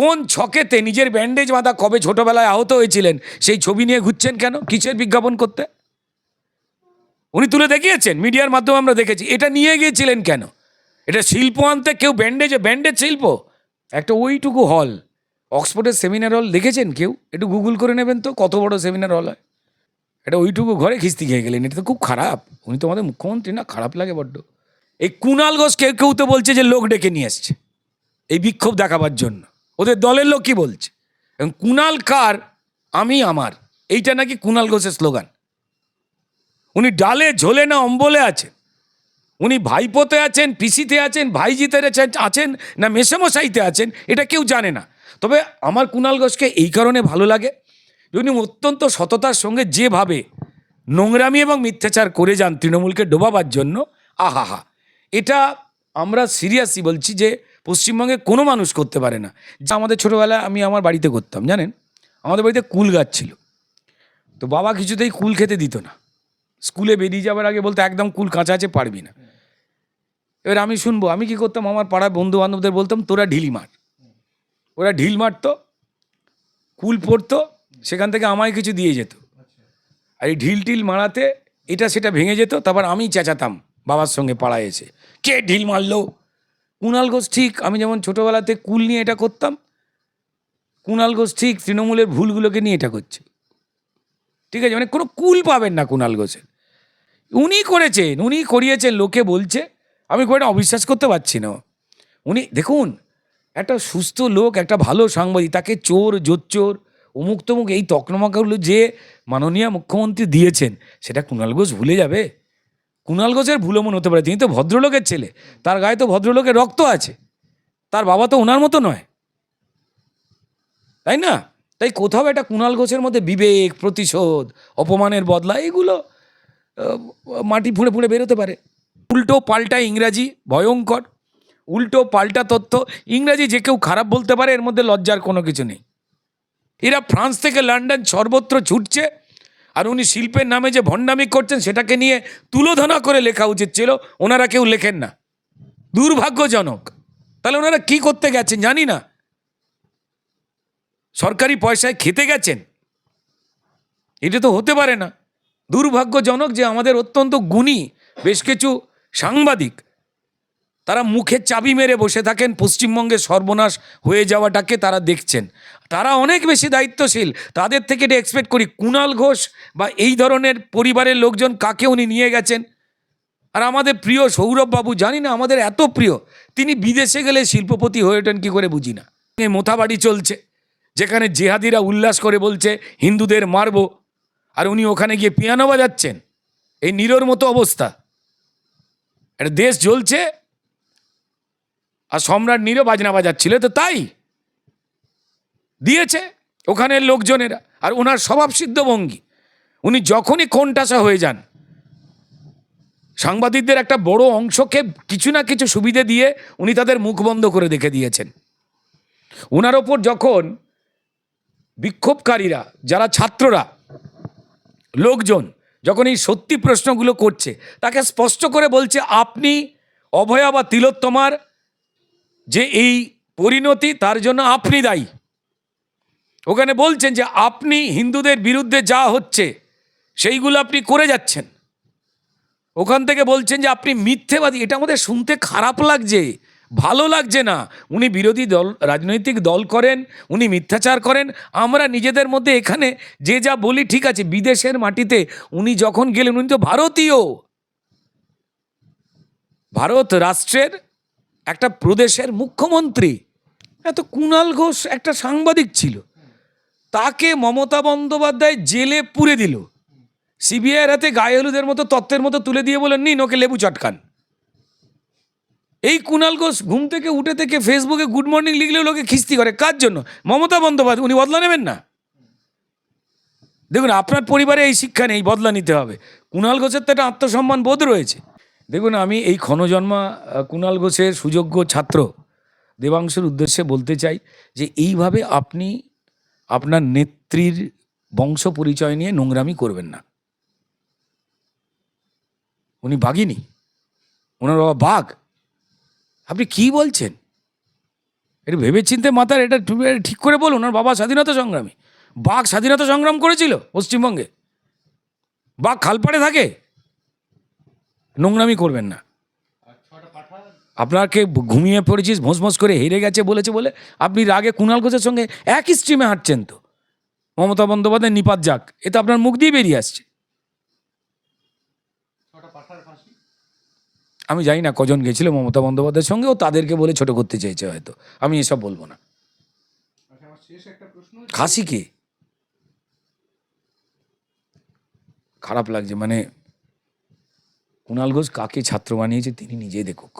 কোন ছকেতে নিজের ব্যান্ডেজ বাঁধা কবে ছোটবেলায় আহত হয়েছিলেন? সেই ছবি নিয়ে ঘুরছেন কেন? কিসের বিজ্ঞাপন করতে? উনি তুলে দেখিয়েছেন, মিডিয়ার মাধ্যমে আমরা দেখেছি। এটা নিয়ে গিয়েছিলেন কেন? এটা শিল্প আনতে কেউ ব্যান্ডেজে ব্যান্ডেজ শিল্প? একটা ওইটুকু হল অক্সফোর্ডের সেমিনার হল দেখেছেন কেউ? একটু গুগল করে নেবেন তো, কত বড় সেমিনার হল হয়। এটা ওইটুকু ঘরে খিস্তি খেয়ে গেলেন, এটা তো খুব খারাপ। উনি তো আমাদের মুখ্যমন্ত্রী না, খারাপ লাগে বড্ড। এই কুণাল ঘোষ কেউ কেউ তো বলছে যে লোক ডেকে নিয়ে এসছে এই বিক্ষোভ দেখাবার জন্য। ওদের দলের লোক কি বলছে? এবং কার? আমি আমার। এইটা নাকি কুণাল ঘোষের স্লোগান। উনি ডালে ঝোলে না অম্বলে আছেন। উনি ভাইপোতে আছেন, পিসিতে আছেন, ভাইজিতে আছেন- না মেসেমশাইতে আছেন, এটা কেউ জানে না। তবে আমার কুণাল ঘোষকে এই কারণে ভালো লাগে উনি অত্যন্ত সততার সঙ্গে যেভাবে নোংরামি এবং মিথ্যাচার করে যান তৃণমূলকে ডোবাবার জন্য, আহাহা। এটা আমরা সিরিয়াসলি বলছি যে পশ্চিমবঙ্গে কোনো মানুষ করতে পারে না। যা আমাদের ছোটোবেলায় আমি আমার বাড়িতে করতাম, জানেন? আমাদের বাড়িতে কুল গাছ ছিল। তো বাবা কিছুতেই কুল খেতে দিত না। স্কুলে বেরিয়ে যাওয়ার আগে বলতো, একদম কুল কাঁচা আছে, পারবি না। এবার আমি শুনব, আমি কি করতাম? আমার পাড়ার বন্ধু বান্ধবদের বলতাম, তোরা ঢিলি মার। ওরা ঢিল মারতো, কুল পড়তো, সেখান থেকে আমায় কিছু দিয়ে যেত। আর এই ঢিল টিল মারাতে এটা সেটা ভেঙে যেত, তারপর আমি চেঁচাতাম বাবার সঙ্গে পাড়ায় এসে। কে ঢিল মারলো? কুণাল ঘোষ ঠিক, আমি যেমন ছোটোবেলাতে কুল নিয়ে এটা করতাম কুণাল ঘোষ ঠিক তৃণমূলের ভুলগুলোকে নিয়ে এটা করছে। ঠিক আছে মানে কোনো কুল পাবেন না কুণাল ঘোষের। উনি করেছেন, উনি করিয়েছেন, লোকে বলছে, আমি খুব একটা অবিশ্বাস করতে পারছি না। উনি, দেখুন, একটা সুস্থ লোক, একটা ভালো সাংবাদিক, তাকে চোর জোচ্চোর অমুক তমুক, এই তকনমাকাগুলো যে মাননীয় মুখ্যমন্ত্রী দিয়েছেন, সেটা কুণাল ঘোষ ভুলে যাবে? কুণাল ঘোষের ভুলো মনে হতে পারে, তিনি তো ভদ্রলোকের ছেলে, তার গায়ে তো ভদ্রলোকের রক্ত আছে, তার বাবা তো ওনার মতো নয়। তাই না? তাই কোথাও একটা কুণাল ঘোষের মধ্যে বিবেক, প্রতিশোধ, অপমানের বদলা, এগুলো মাটি ফুঁড়ে ফুঁড়ে বেরোতে পারে। উল্টো পাল্টা ইংরাজি ভয়ঙ্কর, উল্টো পাল্টা তথ্য, ইংরাজি যে কেউ খারাপ বলতে পারে, এর মধ্যে লজ্জার কোনো কিছু নেই। এরা ফ্রান্স থেকে লন্ডন সর্বত্র ছুটছে আর উনি শিল্পের নামে যে ভণ্ডামি করছেন সেটাকে নিয়ে তুলোধনা করে লেখা উচিত ছিল, ওনারা কেউ লেখেন না। দুর্ভাগ্যজনক। তাহলে ওনারা কি করতে গেছেন জানি না। সরকারি পয়সায় খেতে গেছেন। এটা তো হতে পারে না। দুর্ভাগ্যজনক যে আমাদের অত্যন্ত গুণী, বেশ কিছু সাংবাদিক তারা মুখে চাবি মেরে বসে থাকেন, পশ্চিমবঙ্গে সর্বনাশ হয়ে যাওয়াটাকে তারা দেখছেন। তারা অনেক বেশি দায়িত্বশীল। তাদের থেকে এটা এক্সপেক্ট করি কুণাল ঘোষ বা এই ধরনের পরিবারের লোকজন কাকে উনি নিয়ে গেছেন? আর আমাদের প্রিয় সৌরভ বাবু জানি না, আমাদের এত প্রিয়, তিনি বিদেশে গেলে শিল্পপতি হয়ে ওঠেন কী করে বুঝি না। মোথাবাড়ি চলছে, যেখানে জেহাদিরা উল্লাস করে বলছে, হিন্দুদের মারবো। আর উনি ওখানে গিয়ে পিয়ানো বাজাচ্ছেন। এই নিরোর মতো অবস্থা। একটা দেশ জ্বলছে আর সম্রাট নীরও বাজনা বাজাচ্ছিল, তো তাই দিয়েছে ওখানের লোকজনেরা। আর ওনার স্বভাবসিদ্ধ ভঙ্গি। উনি যখনই কোনটাসা হয়ে যান, সাংবাদিকদের একটা বড় অংশকে কিছু না কিছু সুবিধে দিয়ে উনি তাদের মুখ বন্ধ করে দেখে দিয়েছেন। ওনার ওপর যখন বিক্ষোভকারীরা, যারা ছাত্ররা, লোকজন যখন এই সত্যি প্রশ্নগুলো করছে, তাকে স্পষ্ট করে বলছে, আপনি অভয়া বা তিলোত্তমার যে এই পরিণতি তার জন্য আপনি দায়ী। ওখানে বলছেন যে আপনি হিন্দুদের বিরুদ্ধে যা হচ্ছে, সেইগুলো আপনি করে যাচ্ছেন। ওখান থেকে বলছেন যে আপনি মিথ্যেবাদী। এটা আমাদের শুনতে খারাপ লাগছে, ভালো লাগছে না। উনি বিরোধী দল, রাজনৈতিক দল করেন, উনি মিথ্যাচার করেন। আমরা নিজেদের মধ্যে এখানে যে যা বলি ঠিক আছে, বিদেশের মাটিতে উনি যখন গেলেন, উনি তো ভারতীয়। ভারত রাষ্ট্রের একটা প্রদেশের মুখ্যমন্ত্রী, এত কুণাল ঘোষ একটা সাংবাদিক ছিল, তাকে মমতা বন্দ্যোপাধ্যায় জেলে পুরে দিল। সিবিআইয়ের হাতে গায়ে হলুদের মতো তত্ত্বের মতো তুলে দিয়ে বলেন নিন, ওকে লেবু চটকান। এই কুণাল ঘোষ ঘুম থেকে উঠে থেকে ফেসবুকে গুড মর্নিং লিখলেও লোকে খিস্তি করে। কার জন্য? মমতা বন্দ্যোপাধ্যায়, উনি বদলা নেবেন না? দেখুন, আপনার পরিবারে এই শিক্ষা নেই, বদলা নিতে হবে। কুণাল ঘোষের তো একটা আত্মসম্মান বোধ রয়েছে। দেখুন, আমি এই ক্ষণজন্মা কুণাল ঘোষের সুযোগ্য ছাত্র, দেবাংশের উদ্দেশ্যে বলতে চাই যে এইভাবে আপনি আপনার নেত্রীর বংশ পরিচয় নিয়ে নোংরামি করবেন না। উনি বাঘিনী ওনার বাবা বাঘ। আপনি কি বলছেন? এটা ভেবে চিনতে মাথার এটা ঠিক- করে বলুন, ওনার বাবা স্বাধীনতা সংগ্রামী। বাঘ স্বাধীনতা সংগ্রাম করেছিল পশ্চিমবঙ্গে। বাঘ খালপাড়ে থাকে। নোংরামি করবেন না। আপনাকে ঘুমিয়ে পড়েছিস ভোঁস করে হেরে গেছে বলেছে বলে আপনি রাগে কুণাল ঘোষের সঙ্গে একই স্ট্রিমে হাঁটছেন তো। মমতা বন্দ্যোপাধ্যায় নিপাত যাক, এ তো আপনার মুখ দিয়ে বেরিয়ে আসছে। আমি জানি না কজন গেছিল মমতা বন্দ্যোপাধ্যায়ের সঙ্গে, ও তাদেরকে বলে ছোট করতে চাইছে হয়তো। আমি এসব বলব না। খাসি কে? খারাপ লাগছে মানে কুণাল ঘোষ কাকে ছাত্র বানিয়েছে তিনি নিজেই দেখুক।